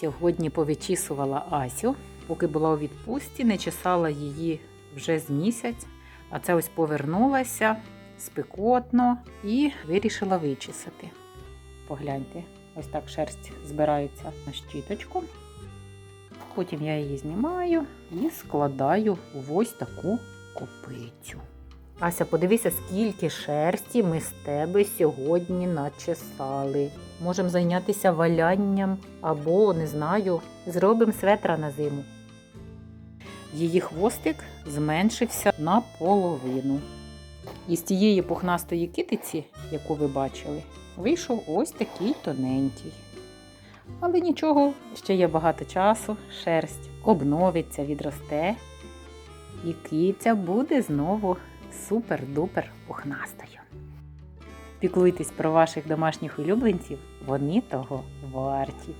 Сьогодні повичісувала Асю, поки була у відпустці, не чесала її вже з місяць, а це ось повернулася спекотно і вирішила вичесати. Погляньте, ось так шерсть збирається на щіточку. Потім я її знімаю і складаю в ось таку копицю. Ася, подивися, скільки шерсті ми з тебе сьогодні начесали. Можемо зайнятися валянням або, не знаю, зробимо светра на зиму. Її хвостик зменшився наполовину. Із тієї пухнастої китиці, яку ви бачили, вийшов ось такий тоненький. Але нічого, ще є багато часу, шерсть обновиться, відросте, і киця буде знову супер-дупер пухнастою. Піклуйтесь про ваших домашніх улюбленців, вони того варті.